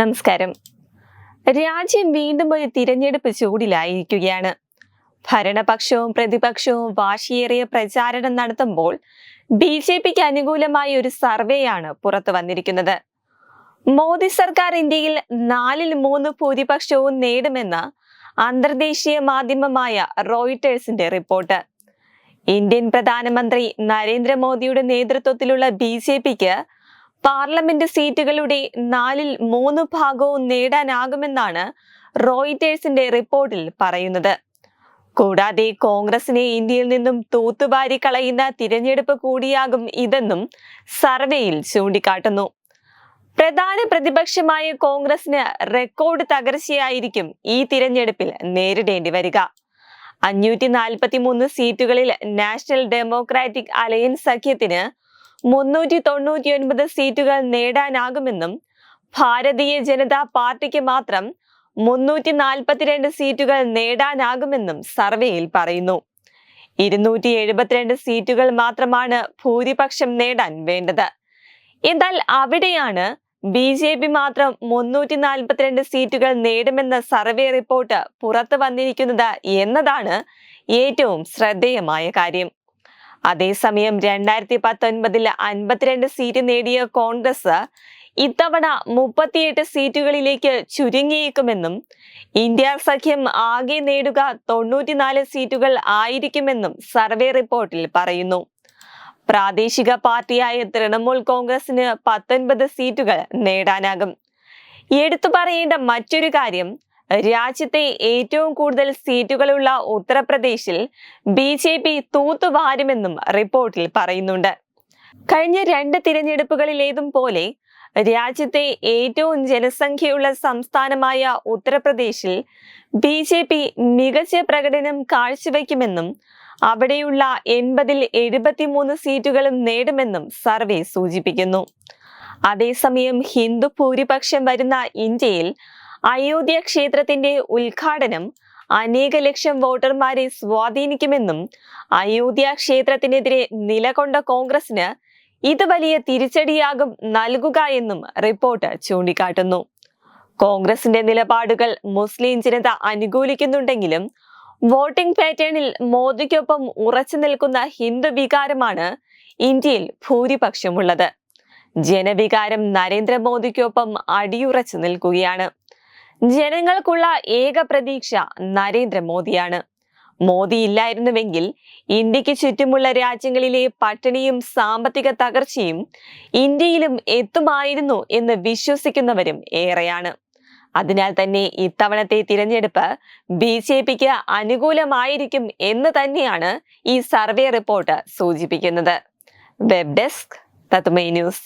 നമസ്കാരം. രാജ്യം വീണ്ടും ഒരു തിരഞ്ഞെടുപ്പ് ചൂടിലായിരിക്കുകയാണ്. ഭരണപക്ഷവും പ്രതിപക്ഷവും വാശിയേറിയ പ്രചാരണം നടത്തുമ്പോൾ ബി ജെ പിക്ക് അനുകൂലമായ ഒരു സർവേയാണ് പുറത്തു വന്നിരിക്കുന്നത്. മോദി സർക്കാർ ഇന്ത്യയിൽ നാലിൽ മൂന്ന് ഭൂരിപക്ഷവും നേടുമെന്ന് അന്തർദേശീയ മാധ്യമമായ റോയിട്ടേഴ്സിന്റെ റിപ്പോർട്ട്. ഇന്ത്യൻ പ്രധാനമന്ത്രി നരേന്ദ്രമോദിയുടെ നേതൃത്വത്തിലുള്ള ബി ജെ പിക്ക് പാർലമെന്റ് സീറ്റുകളുടെ നാലിൽ മൂന്ന് ഭാഗവും നേടാനാകുമെന്നാണ് റോയിറ്റേഴ്സിന്റെ റിപ്പോർട്ടിൽ പറയുന്നത്. കൂടാതെ കോൺഗ്രസിനെ ഇന്ത്യയിൽ നിന്നും തൂത്തുവാരി കളയുന്ന തിരഞ്ഞെടുപ്പ് കൂടിയാകും ഇതെന്നും സർവേയിൽ ചൂണ്ടിക്കാട്ടുന്നു. പ്രധാന പ്രതിപക്ഷമായ കോൺഗ്രസിന് റെക്കോർഡ് തകർച്ചയായിരിക്കും ഈ തിരഞ്ഞെടുപ്പിൽ നേരിടേണ്ടി വരിക. അഞ്ഞൂറ്റി നാൽപ്പത്തി മൂന്ന് സീറ്റുകളിൽ നാഷണൽ ഡെമോക്രാറ്റിക് അലയൻസ് സഖ്യത്തിന് മുന്നൂറ്റി തൊണ്ണൂറ്റി ഒൻപത് സീറ്റുകൾ നേടാനാകുമെന്നും ഭാരതീയ ജനതാ പാർട്ടിക്ക് മാത്രം മുന്നൂറ്റി നാൽപ്പത്തിരണ്ട് സീറ്റുകൾ നേടാനാകുമെന്നും സർവേയിൽ പറയുന്നു. ഇരുന്നൂറ്റി എഴുപത്തിരണ്ട് സീറ്റുകൾ മാത്രമാണ് ഭൂരിപക്ഷം നേടാൻ വേണ്ടത്. എന്നാൽ അവിടെയാണ് ബി ജെ പി മാത്രം മുന്നൂറ്റി നാൽപ്പത്തിരണ്ട് സീറ്റുകൾ നേടുമെന്ന സർവേ റിപ്പോർട്ട് പുറത്തു വന്നിരിക്കുന്നത് എന്നതാണ് ഏറ്റവും ശ്രദ്ധേയമായ കാര്യം. അതേസമയം രണ്ടായിരത്തി പത്തൊൻപതിൽ അൻപത്തിരണ്ട് സീറ്റ് നേടിയ കോൺഗ്രസ് ഇത്തവണ മുപ്പത്തിയെട്ട് സീറ്റുകളിലേക്ക് ചുരുങ്ങിയേക്കുമെന്നും ഇന്ത്യ സഖ്യം ആകെ നേടുക തൊണ്ണൂറ്റിനാല് സീറ്റുകൾ ആയിരിക്കുമെന്നും സർവേ റിപ്പോർട്ടിൽ പറയുന്നു. പ്രാദേശിക പാർട്ടിയായ തൃണമൂൽ കോൺഗ്രസിന് പത്തൊൻപത് സീറ്റുകൾ നേടാനാകും. എടുത്തു പറയേണ്ട മറ്റൊരു കാര്യം രാജ്യത്തെ ഏറ്റവും കൂടുതൽ സീറ്റുകളുള്ള ഉത്തർപ്രദേശിൽ ബി ജെ പി തൂത്തുവാരുമെന്നും റിപ്പോർട്ടിൽ പറയുന്നുണ്ട്. കഴിഞ്ഞ രണ്ട് തിരഞ്ഞെടുപ്പുകളിലേതും പോലെ രാജ്യത്തെ ഏറ്റവും ജനസംഖ്യയുള്ള സംസ്ഥാനമായ ഉത്തർപ്രദേശിൽ ബി ജെ പി മികച്ച പ്രകടനം കാഴ്ചവെക്കുമെന്നും അവിടെയുള്ള എൺപതിൽ എഴുപത്തിമൂന്ന് സീറ്റുകളും നേടുമെന്നും സർവേ സൂചിപ്പിക്കുന്നു. അതേസമയം ഹിന്ദു ഭൂരിപക്ഷം വരുന്ന ഇന്ത്യയിൽ അയോധ്യ ക്ഷേത്രത്തിന്റെ ഉദ്ഘാടനം അനേക ലക്ഷം വോട്ടർമാരെ സ്വാധീനിക്കുമെന്നും അയോധ്യ ക്ഷേത്രത്തിനെതിരെ നിലകൊണ്ട കോൺഗ്രസിന് ഇത് വലിയ തിരിച്ചടിയാകും നൽകുക എന്നും റിപ്പോർട്ട് ചൂണ്ടിക്കാട്ടുന്നു. കോൺഗ്രസിന്റെ നിലപാടുകൾ മുസ്ലിം ജനത അനുകൂലിക്കുന്നുണ്ടെങ്കിലും വോട്ടിംഗ് പാറ്റേണിൽ മോദിക്കൊപ്പം ഉറച്ചു നിൽക്കുന്ന ഹിന്ദു വികാരമാണ് ഇന്ത്യയിൽ ഭൂരിപക്ഷമുള്ളത്. ജനവികാരം നരേന്ദ്രമോദിക്കൊപ്പം അടിയുറച്ചു നിൽക്കുകയാണ്. ജനങ്ങൾക്കുള്ള ഏക പ്രതീക്ഷ നരേന്ദ്രമോദിയാണ്. മോദി ഇല്ലായിരുന്നുവെങ്കിൽ ഇന്ത്യയ്ക്ക് ചുറ്റുമുള്ള രാജ്യങ്ങളിലെ പട്ടിണിയും സാമ്പത്തിക തകർച്ചയും ഇന്ത്യയിലും എത്തുമായിരുന്നു എന്ന് വിശ്വസിക്കുന്നവരും ഏറെയാണ്. അതിനാൽ തന്നെ ഇത്തവണത്തെ തിരഞ്ഞെടുപ്പ് ബി ജെ പിക്ക് അനുകൂലമായിരിക്കും എന്ന് തന്നെയാണ് ഈ സർവേ റിപ്പോർട്ട് സൂചിപ്പിക്കുന്നത്. വെബ് ഡെസ്ക് തത്മൈ ന്യൂസ്.